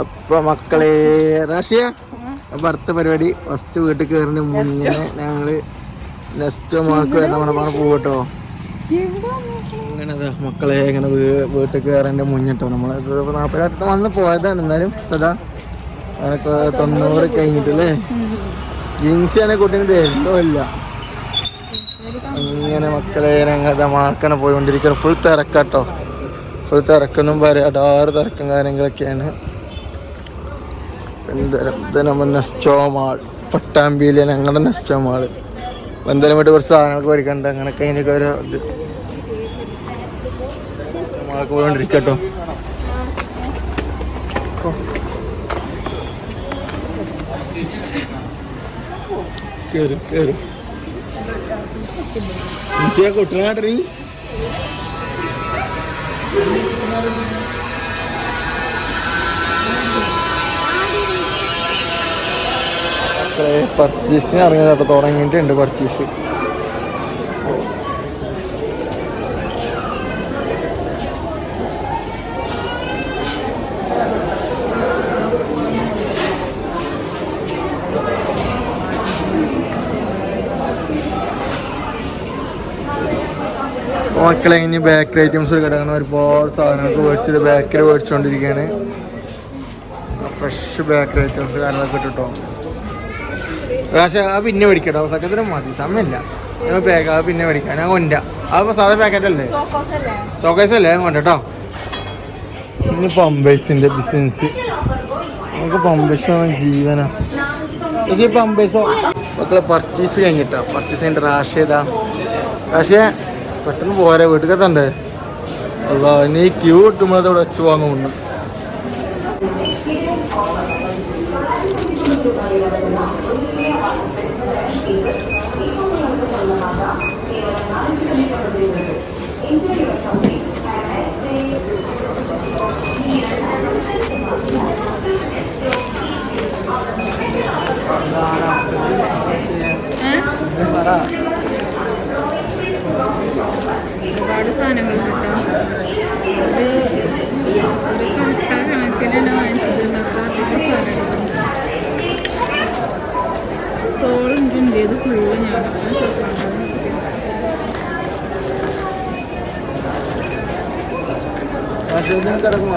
അപ്പൊ മക്കളെ റാഷിയ? അപ്പൊ അടുത്ത പരിപാടി ഫസ്റ്റ് വീട്ടിൽ കയറിന് മുന്നേ ഞങ്ങൾ നെക്സ്റ്റ് മോൾക്ക് വരുന്ന മണപ്പാണ് പോകട്ടോ അങ്ങനെ മക്കളെ ഇങ്ങനെ വീട്ടിൽ കയറേണ്ട മുന്നിട്ടോ നമ്മൾ നാൽപ്പതിനടുത്ത് വന്ന് പോയതാണ് എന്നാലും സദാ അതൊക്കെ തൊണ്ണൂറ് കഴിഞ്ഞിട്ടല്ലേ ജിൻസിയാനെ കുട്ടീന് തരുന്നില്ല ഇങ്ങനെ മക്കളെ ഞങ്ങളുടെ മാർക്കണ പോയിക്കൊണ്ടിരിക്കുന്നത് ഫുൾ തിരക്കാട്ടോ. ഫുൾ തിരക്കൊന്നും പറയാം. അടാറ് തിരക്കും കാര്യങ്ങളൊക്കെയാണ്. എന്തായാലും ഇത് നമ്മൾ നെസ്റ്റോ മാൾ പട്ടാമ്പിയിലെ ഞങ്ങളുടെ നെസ്റ്റോമാൾ എന്തായാലും വേണ്ടി കുറച്ച് സാധനങ്ങളൊക്കെ മേടിക്കണ്ട. അങ്ങനെയൊക്കെ അതിനൊക്കെ ഒരു ഇത്. മാൾക്ക് പോയിക്കൊണ്ടിരിക്കട്ടോ. ഈസിയാ കൊട്ടുനാട്ടറി പർച്ചേസിന് ഇറങ്ങിയതാട്ടോ തുടങ്ങിയിട്ടുണ്ട് പർച്ചേസ് മക്കളെ ഇനി ബേക്കറി ഐറ്റംസ് കിടക്കണം ഒരുപാട് സാധനങ്ങൾക്ക് മേടിച്ചത് ബേക്കറി മേടിച്ചുകൊണ്ടിരിക്കുകയാണ് ഫ്രഷ് ബേക്കറി ഐറ്റംസ് കാര്യങ്ങളൊക്കെ ഇട്ടിട്ടോ. പക്ഷേ ആ പിന്നെ മേടിക്കട്ടോ. സക്കത്തിന് മതി. സമയമില്ല. ഞാൻ പാക്ക് അത് പിന്നെ മേടിക്കാം. ഞാൻ കൊണ്ട അതിപ്പോ സാധാ പാക്കറ്റ് അല്ലേ? ചോക്കേസ് അല്ലേ? ഞാൻ കൊണ്ടോ ഇന്ന് പമ്പേഴ്സിന്റെ ബിസിനസ് നമുക്ക് പമ്പേഴ്സ് ജീവനാ. പമ്പേഴ്സോ മക്കളെ പർച്ചേസ് കഴിഞ്ഞിട്ടോ. പർച്ചേസ് കഴിഞ്ഞിട്ട് റാഷേതാ റാഷേ പെട്ടെന്ന് പോരാ. വീട്ടിലെത്തണ്ടേ. അല്ല ഇനി ക്യൂ കിട്ടുമ്പോൾ അവിടെ വെച്ച് വാങ്ങുന്നു ഒരുപാട് ഫുള്ള് ഞാൻ ഒന്ന്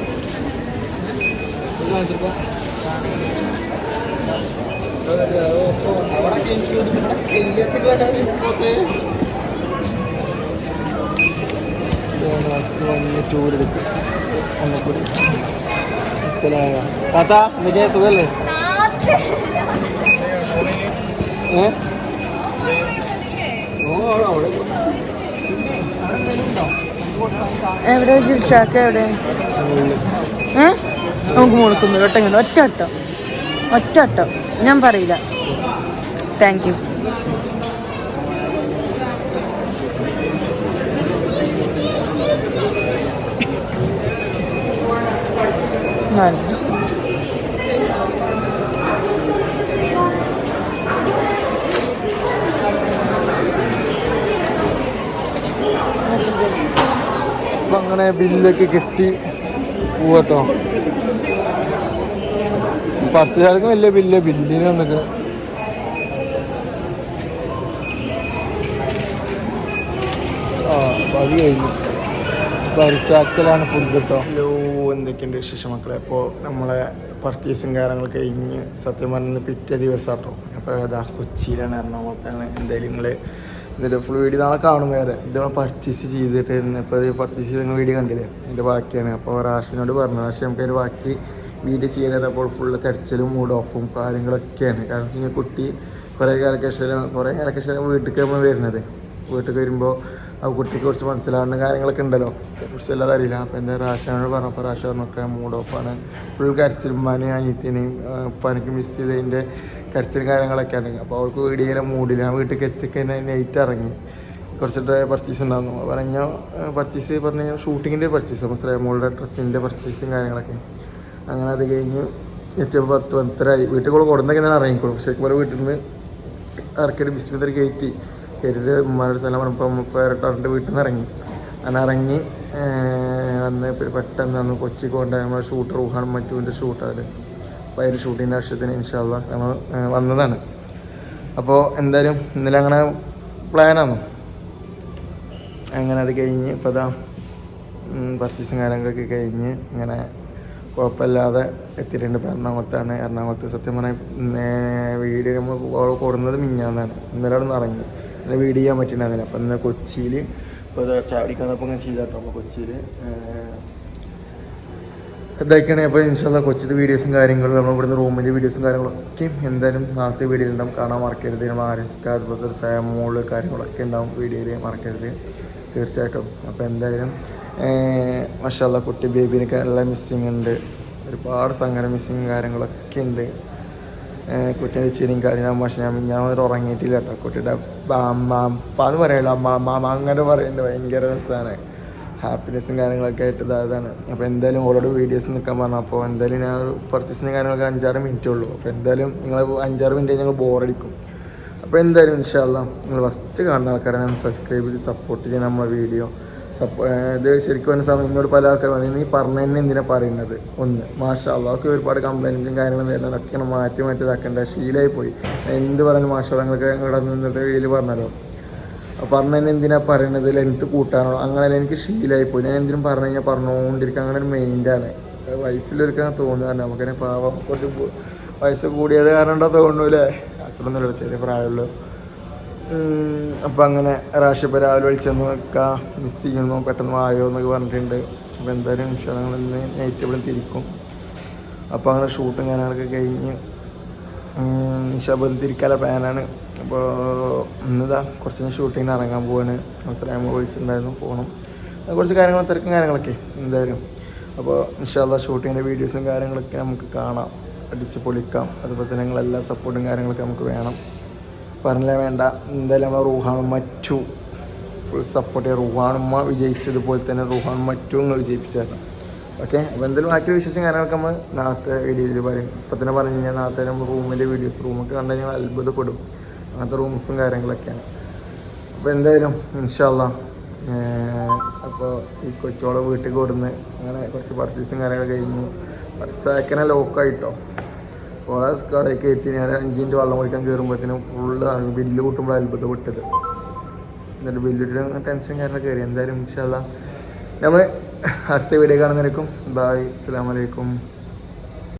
എവിടെ എവിടെ? നമുക്ക് മുളക്കുന്നു ഒറ്റ ഒറ്റ ഒറ്റ ഞാൻ പറയില്ല. താങ്ക് യു നല്ല അങ്ങനെ ബില്ലൊക്കെ കിട്ടി പോവട്ടോ. പർച്ചേസാർക്കും വലിയ ബില്ല് ബില്ലിന് വന്നിട്ട് ആ അത് കഴിഞ്ഞു. പരിച്ചാക്കലാണ് ഫുഡ് കേട്ടോ എന്തൊക്കെയുണ്ട് വിശേഷം മക്കളെ അപ്പോൾ നമ്മളെ പർച്ചേസും കാര്യങ്ങളൊക്കെ കഴിഞ്ഞ് സത്യം പറഞ്ഞ പിറ്റേ ദിവസം കേട്ടോ അപ്പോൾ അതാ കൊച്ചിയിലാണ് എറണാകുളത്താണ്. എന്തായാലും നിങ്ങൾ ഇതിന്റെ ഫുൾ വീഡിയോ നാളെ കാണും വേറെ. ഇത് പർച്ചേസ് ചെയ്തിട്ട് ഇപ്പോൾ പർച്ചേസ് ചെയ്ത വീഡിയോ കണ്ടില്ലേ? അതിന്റെ ബാക്കിയാണ്. അപ്പോൾ റാഷിനോട് പറഞ്ഞു റാഷി നമുക്ക് അതിന്റെ ബാക്കി വീഡിയോ ചെയ്യുന്നപ്പോൾ ഫുള്ള് കരച്ചിലും മൂഡ് ഓഫും കാര്യങ്ങളൊക്കെയാണ്. കാരണം വെച്ച് കഴിഞ്ഞാൽ കുട്ടി കുറേ കാലൊക്കെ ശേഷം കുറേ കാലൊക്കെ ശേഷം വീട്ടിൽ നമ്മൾ വരുന്നത്. വീട്ടിൽ വരുമ്പോൾ ആ കുട്ടിക്ക് കുറച്ച് മനസ്സിലാവുന്ന കാര്യങ്ങളൊക്കെ ഉണ്ടല്ലോ. കുറിച്ച് എല്ലാം അറിയില്ല. അപ്പോൾ എന്റെ റാഷനോട് പറഞ്ഞപ്പോൾ റാഷ പറഞ്ഞൊക്കെ മൂഡ് ഓഫാണ് ഫുൾ കരച്ചിലും ഉമ്മാനെയും അനിയത്തിനെയും ഉപ്പാനൊക്കെ മിസ് ചെയ്തതിന്റെ കരച്ചിലും കാര്യങ്ങളൊക്കെയാണ് അപ്പോൾ അവൾക്ക് വീടിങ്ങനെ മൂടില്ല ആ വീട്ടിലേക്ക് എത്തിക്കന്നെ നൈറ്റ് ഇറങ്ങി. കുറച്ചിട്ട് പർച്ചേസ് ഉണ്ടായിരുന്നു. പറഞ്ഞ പർച്ചേസ് പറഞ്ഞു കഴിഞ്ഞാൽ ഷൂട്ടിങ്ങിന്റെ പർച്ചേസ് മനസ്സിലായി? മോളുടെ ഡ്രസ്സിന്റെ പർച്ചേസും കാര്യങ്ങളൊക്കെ. അങ്ങനെ അത് കഴിഞ്ഞ് എത്തിയപ്പോൾ പത്ത് പത്തരായി വീട്ടിൽ കൂടെ കൊടുന്നൊക്കെ ഞാൻ ഇറങ്ങിക്കോളും പക്ഷേ വീട്ടിൽ നിന്ന് ഇറക്കിയിട്ട് ബിസ്മിത്തർ കയറ്റി. കയറ്റിയിട്ട് ഉമ്മാരുടെ സ്ഥലം പറഞ്ഞപ്പോൾ പേരട്ടാറിന്റെ വീട്ടിൽ നിന്ന് ഇറങ്ങി അങ്ങനെ ഇറങ്ങി വന്ന് പെട്ടെന്ന് വന്ന് കൊച്ചി കൊണ്ട് നമ്മുടെ ഷൂട്ട് റൂഹാൻ മറ്റുവിന്റെ ഷൂട്ടാണ് അപ്പോൾ അതിന്റെ ഷൂട്ടിന്റെ ആവശ്യത്തിന് ഇൻഷാല്ല നമ്മൾ വന്നതാണ്. അപ്പോൾ എന്തായാലും ഇന്നലെ അങ്ങനെ പ്ലാനാണ് അങ്ങനെ അത് കഴിഞ്ഞ് ഇപ്പോൾ ഇതാ പർച്ചേസും കാര്യങ്ങളൊക്കെ കഴിഞ്ഞ് ഇങ്ങനെ കുഴപ്പമില്ലാതെ എത്തിയിട്ടുണ്ട്. ഇപ്പോൾ എറണാകുളത്താണ്. എറണാകുളത്ത് സത്യം പറഞ്ഞാൽ വീഡിയോ നമ്മൾ കൊടുന്നത് മിഞ്ഞാന്നാണ്. ഇന്നലെ അവിടെ നിന്ന് ഇറങ്ങി. ഇന്നലെ വീട് ചെയ്യാൻ പറ്റുന്നുണ്ടായിരുന്നില്ല അപ്പം ഇന്ന് കൊച്ചിയിൽ ഇപ്പോൾ ഇത് ചാടിക്കാൻ അങ്ങനെ ചെയ്താട്ടോ അപ്പോൾ കൊച്ചിയിൽ. ഇതൊക്കെയാണ് അപ്പോൾ ഇൻഷാല്ല കൊച്ചിത്തെ വീഡിയോസും കാര്യങ്ങളും നമ്മൾ ഇവിടുന്ന് റൂമിന്റെ വീഡിയോസും കാര്യങ്ങളൊക്കെ എന്തായാലും നാളത്തെ വീഡിയോയിൽ ഉണ്ടാവും. കാണാൻ മറക്കരുത്. നമ്മൾ ആരിസ്ക അതുപോലെ സാമോൾ കാര്യങ്ങളൊക്കെ ഉണ്ടാവും വീഡിയോയിൽ മറക്കരുത്. തീർച്ചയായിട്ടും. അപ്പോൾ എന്തായാലും മഷാല്ല കുട്ടി ബേബിനൊക്കെ എല്ലാം മിസ്സിങ് ഉണ്ട്. ഒരുപാട് സങ്കടം മിസ്സിങ് കാര്യങ്ങളൊക്കെ ഉണ്ട്. കുട്ടിയുടെ ചിരിയും കാര്യം പക്ഷെ ഞാൻ ഞാൻ ഒരു ഉറങ്ങിയിട്ടില്ല കേട്ടോ. കുട്ടിയുടെ എന്ന് പറയുള്ളൂ അമ്മ അങ്ങനെ പറയുന്നുണ്ട് ഭയങ്കര രസമാണ് ഹാപ്പിനെസ്സും കാര്യങ്ങളൊക്കെ ആയിട്ട് ഇതാണ്. അപ്പോൾ എന്തായാലും ഓളോട് വീഡിയോസ് നിൽക്കാൻ പറഞ്ഞു. അപ്പോൾ എന്തായാലും ഞാൻ പർച്ചേസിന്റെ കാര്യങ്ങളൊക്കെ അഞ്ചാറ് മിനിറ്റ് ഉള്ളൂ. അപ്പോൾ എന്തായാലും നിങ്ങൾ അഞ്ചാറ് മിനിറ്റ് ഞങ്ങൾ ബോറടിക്കും അപ്പോൾ എന്തായാലും ഇൻഷാല്ല നിങ്ങൾ ഫസ്റ്റ് കാണുന്ന ആൾക്കാരെ സബ്സ്ക്രൈബ് ചെയ്ത് സപ്പോർട്ട് ചെയ്യാൻ നമ്മളെ വീഡിയോ ഇത് ശരിക്കും പറഞ്ഞ സമയം എന്നോട് പല ആൾക്കാർ പറഞ്ഞു നീ പറഞ്ഞു പറഞ്ഞതന്നെ എന്തിനാ പറയുന്നത്? ഒന്ന് മാഷ അള്ളാഹ് ഒരുപാട് കംപ്ലൈന്റും കാര്യങ്ങളും വരുന്നതൊക്കെയാണ് മാറ്റി മാറ്റി ഇതാക്കേണ്ട? ശീലമായി പോയി. എന്ത് പറഞ്ഞു മാഷ നിങ്ങൾക്ക് ഇവിടെ നിന്നത്തെ വീഡിയോയിൽ പറഞ്ഞു തന്നെ എന്തിനാ പറയുന്നത്? ലെങ്ത്ത് കൂട്ടാനോ? അങ്ങനെ എനിക്ക് ശീലമായി പോയി. ഞാൻ എന്തിനും പറഞ്ഞു കഴിഞ്ഞാൽ പറഞ്ഞുകൊണ്ടിരിക്കുക അങ്ങനെ ഒരു മെയിന്റാണ് വയസ്സിലൊരുക്കാൻ തോന്നുകയാണ്. നമുക്കതിനെ പാവം കുറച്ച് വയസ്സ് കൂടിയത് കാരണം ഉണ്ടോ തോന്നൂലേ? അത്രയൊന്നുമില്ല ചെറിയ പ്രായമുള്ളൂ. അപ്പോൾ അങ്ങനെ റാഷിപ്പ് രാവിലെ വിളിച്ചെന്ന് വെക്കാം മിസ് ചെയ്യുന്നു പെട്ടെന്ന് വായോ എന്നൊക്കെ പറഞ്ഞിട്ടുണ്ട്. അപ്പോൾ എന്തായാലും ഇൻഷാ നിന്ന് നൈറ്റ് ഇവിടെ തിരിക്കും. അപ്പോൾ അങ്ങനെ ഷൂട്ടും കാര്യങ്ങളൊക്കെ കഴിഞ്ഞ് നിശാബം തിരിക്കാല പ്ലാനാണ് അപ്പോൾ ഇന്നിതാ കുറച്ച് ഷൂട്ടിങ്ങിന് ഇറങ്ങാൻ പോവാണ്. അവസരം വിളിച്ചിട്ടുണ്ടായിരുന്നു പോകണം കുറച്ച് കാര്യങ്ങൾ തിരക്കും കാര്യങ്ങളൊക്കെ എന്തായാലും. അപ്പോൾ ഇൻഷാല്ല ഷൂട്ടിങ്ങിന്റെ വീഡിയോസും കാര്യങ്ങളൊക്കെ നമുക്ക് കാണാം. അടിച്ച് പൊളിക്കാം. അതുപോലെ തന്നെ നിങ്ങളെല്ലാ സപ്പോർട്ടും കാര്യങ്ങളൊക്കെ നമുക്ക് വേണം. പറഞ്ഞില്ല വേണ്ട എന്തായാലും നമ്മൾ റുഹാണും മറ്റു. ഫുൾ സപ്പോർട്ട് ചെയ്യുക റുഹാണുമ്മ വിജയിച്ചതുപോലെ തന്നെ റുഹാൻ മറ്റും നിങ്ങൾ വിജയിപ്പിച്ചായിരുന്നു. ഓക്കെ അപ്പോൾ എന്തായാലും ബാക്കി വിശേഷം കാര്യങ്ങളൊക്കെ നമ്മൾ നാളത്തെ വീഡിയോയിൽ പറയും. ഇപ്പം തന്നെ പറഞ്ഞു കഴിഞ്ഞാൽ നാളത്തെ നമ്മൾ റൂമിന്റെ വീഡിയോസ് റൂമൊക്കെ കണ്ടു കഴിഞ്ഞാൽ അത്ഭുതപ്പെടും. അങ്ങനത്തെ റൂംസും കാര്യങ്ങളൊക്കെയാണ്. അപ്പോൾ എന്തായാലും ഇൻഷാല്ല അപ്പോൾ ഈ കൊച്ചോളെ വീട്ടിൽ കൊടുന്ന് അങ്ങനെ കുറച്ച് പർച്ചേസും കാര്യങ്ങളൊക്കെ കഴിഞ്ഞു. സെക്കൻഡ് ലോക്കായിട്ടോ ഓളെ കടയ്ക്ക് എത്തി ഞാൻ അഞ്ചിന്റെ വെള്ളം കുടിക്കാൻ കയറുമ്പോഴത്തേനും ഫുള്ള് ബില്ല് കൂട്ടുമ്പോൾ വിട്ടത് എന്നിട്ട് ബില്ലിട്ട് ടെൻഷൻ കാരണം കയറി എന്തായാലും ഇൻഷാല്ല നമ്മൾ അടുത്ത വീഡിയോ കാണുന്നവരേക്കും ബായ് അസ്സാം വലൈക്കും